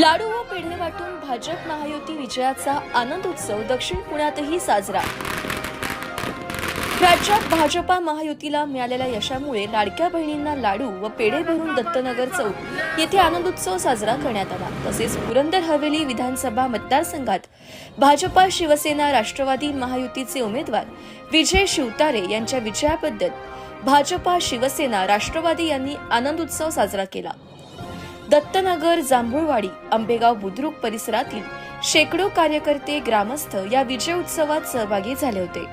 लाडू व पेढे वाटून भाजप महायुती विजयाचा आनंद उत्सव दक्षिण पुण्यातही साजरा. राज्यात भाजपा महायुतीला मिळालेल्या यशामुळे लाडक्या बहिणींना लाडू व पेढे भरून दत्तनगर चौक येथे आनंदोत्सव साजरा करण्यात आला. तसेच पुरंदर हवेली विधानसभा मतदारसंघात भाजपा शिवसेना राष्ट्रवादी महायुतीचे उमेदवार विजय शिवतारे यांच्या विजयाबद्दल भाजपा शिवसेना राष्ट्रवादी यांनी आनंदोत्सव साजरा केला. दत्तनगर जांभूळवाडी आंबेगाव बुद्रुक परिसरातील शेकडो कार्यकर्ते ग्रामस्थ या विजय उत्सवात सहभागी झाले होते.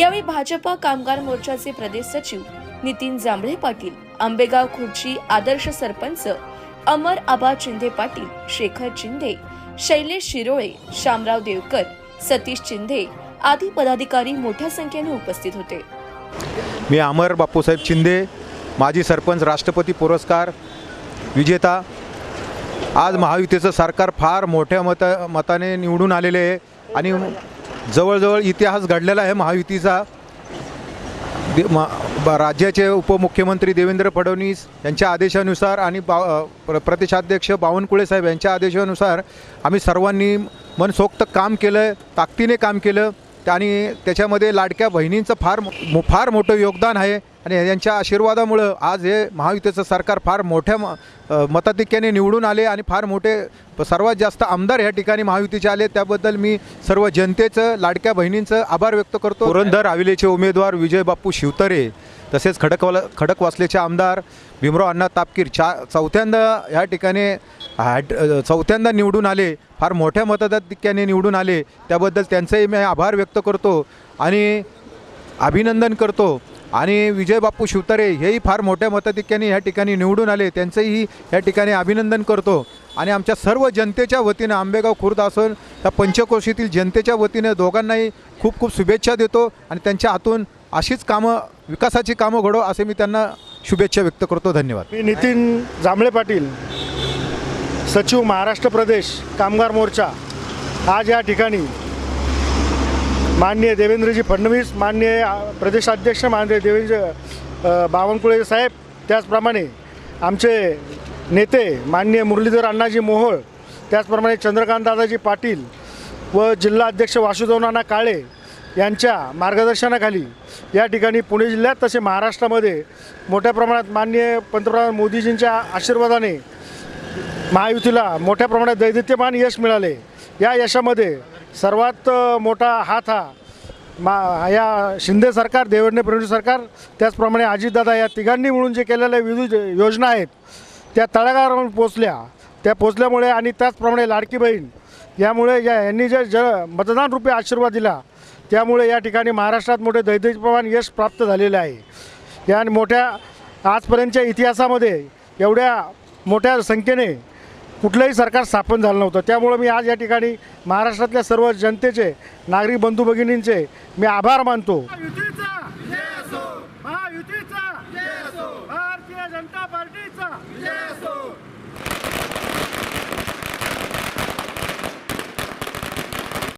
यावेळी भाजपा कामगार मोर्चाचे प्रदेश सचिव नितीन जांभळे पाटील आंबेगाव खुर्ची आदर्श सरपंच अमर आबा चिंधे पाटील शेखर चिंधे शैलेश शिरोळे शामराव देवकर सतीश चिंधे आदी पदाधिकारी मोठ्या संख्येने उपस्थित होते. मी अमर बापूसाहेब शिंदे माजी सरपंच राष्ट्रपती पुरस्कार विजेता. आज महायुतीचं सरकार फार मोठ्या मत मताने निवडून आलेले आहे आणि जवळजवळ इतिहास घडलेला आहे महायुतीचा. दे ब- राज्याचे उपमुख्यमंत्री देवेंद्र फडणवीस यांच्या आदेशानुसार आणि बा प्र प्रदेशाध्यक्ष बावनकुळे साहेब यांच्या आदेशानुसार आम्ही सर्वांनी मनसोक्त काम केलं ताकदीने काम केलं. आणि त्याच्यामध्ये लाडक्या बहिणींचं फार मो फार मोठं योगदान आहे. आणि यांच्या आशीर्वादामुळं आज हे महायुतीचं सरकार फार मोठ्या म मताधिक्याने निवडून आले आणि फार मोठे सर्वात जास्त आमदार या ठिकाणी महायुतीचे आले. त्याबद्दल मी सर्व जनतेचं लाडक्या बहिणींचं आभार व्यक्त करतो. पुरंदर हवेलीचे उमेदवार विजय बाप्पू शिवतरे तसेच खडकवाला खडकवासलेचे आमदार भीमराव अण्णा तापकीर चा चौथ्यांदा या ठिकाणी हॅट चौथ्यांदा निवडून आले. फार मोठ्या मताधिक्याने निवडून आले. त्याबद्दल त्यांचंही मी आभार व्यक्त करतो आणि अभिनंदन करतो. आणि विजय बाप्पू शिवतारे हेही फार मोठ्या मताधिक्याने या ठिकाणी निवडून आले. त्यांचंही या ठिकाणी अभिनंदन करतो. आणि आमच्या सर्व जनतेच्या वतीनं आंबेगाव खुर्द असून त्या पंचकोशीतील जनतेच्या वतीनं दोघांनाही खूप खूप शुभेच्छा देतो आणि त्यांच्या हातून अशीच कामं विकासाची कामं घडो असे मी त्यांना शुभेच्छा व्यक्त करतो. धन्यवाद. मी नितीन जांभळे पाटील सचिव महाराष्ट्र प्रदेश कामगार मोर्चा. आज या ठिकाणी माननीय देवेंद्रजी फडणवीस माननीय प्रदेशाध्यक्ष माननीय देवेंद्र बावनकुळे साहेब त्याचप्रमाणे आमचे नेते माननीय मुरलीधर अण्णाजी मोहोळ त्याचप्रमाणे चंद्रकांत दादाजी पाटील व जिल्हा अध्यक्ष वासुदेव नाना काळे यांच्या मार्गदर्शनाखाली या ठिकाणी पुणे जिल्ह्यात तसे महाराष्ट्रामध्ये मोठ्या प्रमाणात माननीय पंतप्रधान मोदीजींच्या आशीर्वादाने महायुतीला मोठ्या प्रमाणात दैदित्यमान यश मिळाले. या यशामध्ये सर्वात मोठा हात हा मा या शिंदे सरकार देवेंद्र फडणवीस सरकार त्याचप्रमाणे अजितदादा या तिघांनी मिळून जे केलेल्या विविध योजना आहेत त्या तळागाळावर पोचल्या त्या पोचल्यामुळे आणि त्याचप्रमाणे लाडकी बहीण यामुळे या यांनी जे ज मतदान रूपी आशीर्वाद दिला त्यामुळे या ठिकाणी महाराष्ट्रात मोठे दैदित्यमान यश प्राप्त झालेले आहे. या मोठ्या आजपर्यंतच्या इतिहासामध्ये एवढ्या मोठ्या संख्येने कुठलंही सरकार स्थापन झालं नव्हतं. त्यामुळं मी आज या ठिकाणी महाराष्ट्रातल्या सर्व जनतेचे नागरिक बंधू भगिनींचे मी आभार मानतो. भारतीय जनता पार्टीचा